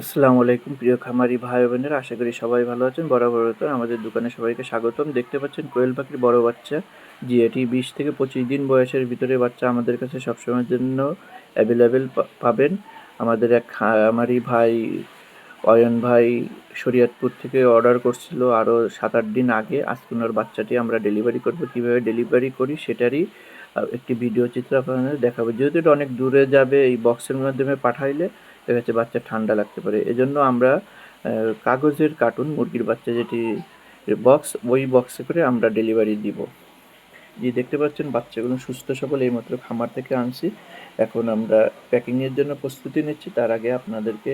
আসসালামু আলাইকুম, প্রিয় খামারি ভাই বোনেরা, আশা করি সবাই ভালো আছেন। বরাবর আমাদের দোকানে সবাইকে স্বাগতম। দেখতে পাচ্ছেন কোয়েল পাখির বড় বাচ্চা। জি এটি বিশ থেকে পঁচিশ দিন বয়সের ভিতরে বাচ্চা আমাদের কাছে সবসময়ের জন্য অ্যাভেলেবেল পাবেন। আমাদের এক খামারি ভাই অয়ন ভাই শরীয়তপুর থেকে অর্ডার করছিল আরও সাত আট দিন আগে। আজকে ওনার বাচ্চাটি আমরা ডেলিভারি করব। কীভাবে ডেলিভারি করি সেটারই একটি ভিডিও চিত্র আপনাদের দেখাবো। যেহেতু এটা অনেক দূরে যাবে এই বক্সের মাধ্যমে পাঠাইলে দেখা যাচ্ছে বাচ্চা ঠান্ডা লাগতে পারে। এজন্য আমরা কাগজের কার্টুন মুরগির বাচ্চা যেটি বক্স ওই বক্সে করে আমরা ডেলিভারি দিব। যে দেখতে পাচ্ছেন, বাচ্চাগুলো সুস্থ সবল, এইমাত্র খামার থেকে আনছি। এখন আমরা প্যাকিংয়ের জন্য প্রস্তুতি নিচ্ছি। তার আগে আপনাদেরকে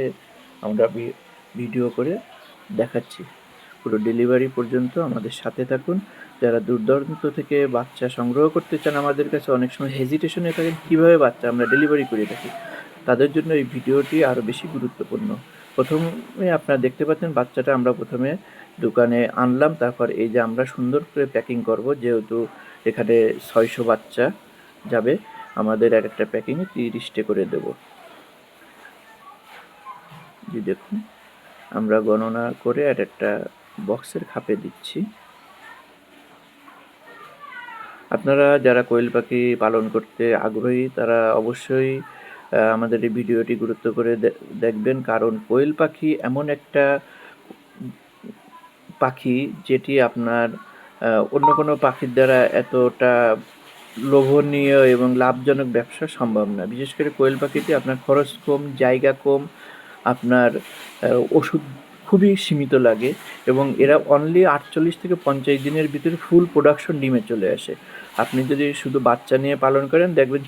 আমরা ভিডিও করে দেখাচ্ছি। পুরো ডেলিভারি পর্যন্ত আমাদের সাথে থাকুন। যারা দূর দূরান্ত থেকে বাচ্চা সংগ্রহ করতে চান আমাদের কাছে অনেক সময় হেজিটেশনে থাকেন, কীভাবে বাচ্চা আমরা ডেলিভারি করে থাকি? তাদের জন্য এই ভিডিওটি আরও বেশি গুরুত্বপূর্ণ। প্রথমে আপনারা দেখতে পাচ্ছেন, বাচ্চাটা আমরা প্রথমে দোকানে আনলাম। তারপর এই যে আমরা সুন্দর করে প্যাকিং করব, যেহেতু এখানে ছয়শো বাচ্চা যাবে, আমাদের এক একটা প্যাকিংয়ে তিরিশটে করে দেব। জি, দেখুন, আমরা গণনা করে এক একটা বক্সের খাপে দিচ্ছি। আপনারা যারা কোয়েল পাখি পালন করতে আগ্রহী, তারা অবশ্যই আমাদের এই ভিডিওটি গুরুত্ব করে দেখবেন। কারণ কোয়েল পাখি এমন একটা পাখি যেটি আপনার অন্য কোনো পাখির দ্বারা এতটা লোভনীয় এবং লাভজনক ব্যবসা সম্ভব না। বিশেষ করে কোয়েল পাখিতে আপনার খরচ কম, জায়গা কম, আপনার ওষুধ খুবই সীমিত লাগে এবং এরা অনলি আটচল্লিশ থেকে পঞ্চাশ দিনের ভিতরে ফুল প্রোডাকশন ডিমে চলে আসে। আপনি যদি শুধু বাচ্চা নিয়ে পালন করেন, দেখবেন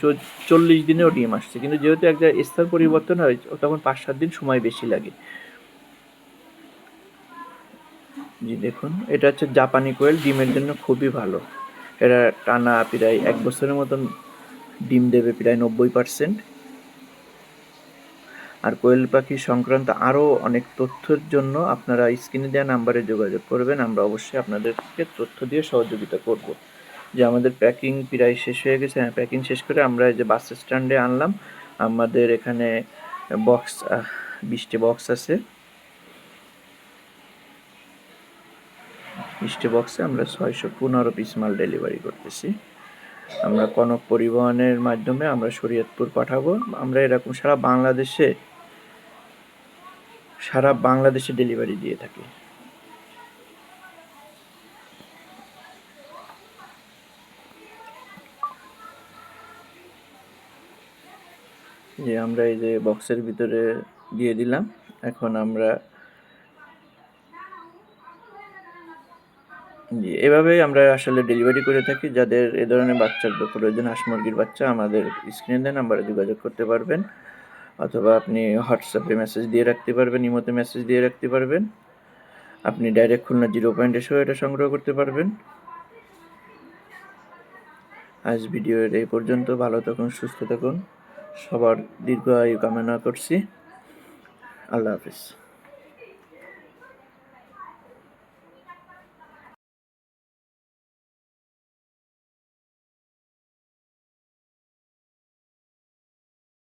চল্লিশ দিনেও ডিম আসছে। কিন্তু যেহেতু একটা স্থান পরিবর্তন হয়, তখন পাঁচ সাত দিন সময় বেশি লাগে। জি, দেখুন, এটা হচ্ছে জাপানি কোয়েল, ডিমের জন্য খুবই ভালো। এরা টানা প্রায় এক বছরের মতন ডিম দেবে, প্রায় নব্বই পার্সেন্ট আর কোয়েল পাখি সংক্রান্ত আরও অনেক তথ্যের জন্য আপনারা স্ক্রিনে দেওয়া নাম্বারে যোগাযোগ করবেন, আমরা অবশ্যই আপনাদেরকে তথ্য দিয়ে সহযোগিতা করব। যে আমাদের প্যাকিং প্রায় শেষ হয়ে গেছে হ্যাঁ প্যাকিং শেষ করে আমরা যে বাস স্ট্যান্ডে আনলাম, আমাদের এখানে বক্স বিশটি বক্স আছে। মিষ্টি বক্সে আমরা ছয়শো পনেরো পিস মাল ডেলিভারি করতেছি। আমরা কনক পরিবহনের মাধ্যমে আমরা শরীয়তপুর পাঠাবো। আমরা এরকম সারা বাংলাদেশে সারা বাংলাদেশে ডেলিভারি দিয়ে থাকি। যে আমরা এই যে বক্সের ভিতরে দিয়ে দিলাম, এখন আমরা জি, এভাবেই আমরা আসলে ডেলিভারি করে থাকি। যাদের এ ধরনের বাচ্চার প্রয়োজন, হাঁস মুরগির বাচ্চা, আমাদের স্ক্রিনে নাম্বারে যোগাযোগ করতে পারবেন। অথবা আপনি হোয়াটসঅ্যাপে মেসেজ দিয়ে রাখতে পারবেন, ইমোতে মেসেজ দিয়ে রাখতে পারবেন। আপনি ডাইরেক্ট খুলনা জিরো পয়েন্ট এসেও এটা সংগ্রহ করতে পারবেন। আজ ভিডিওর এই পর্যন্ত, ভালো থাকুন, সুস্থ থাকুন। সবার দীর্ঘ আয়ু কামনা করছি। আল্লাহ হাফিজ।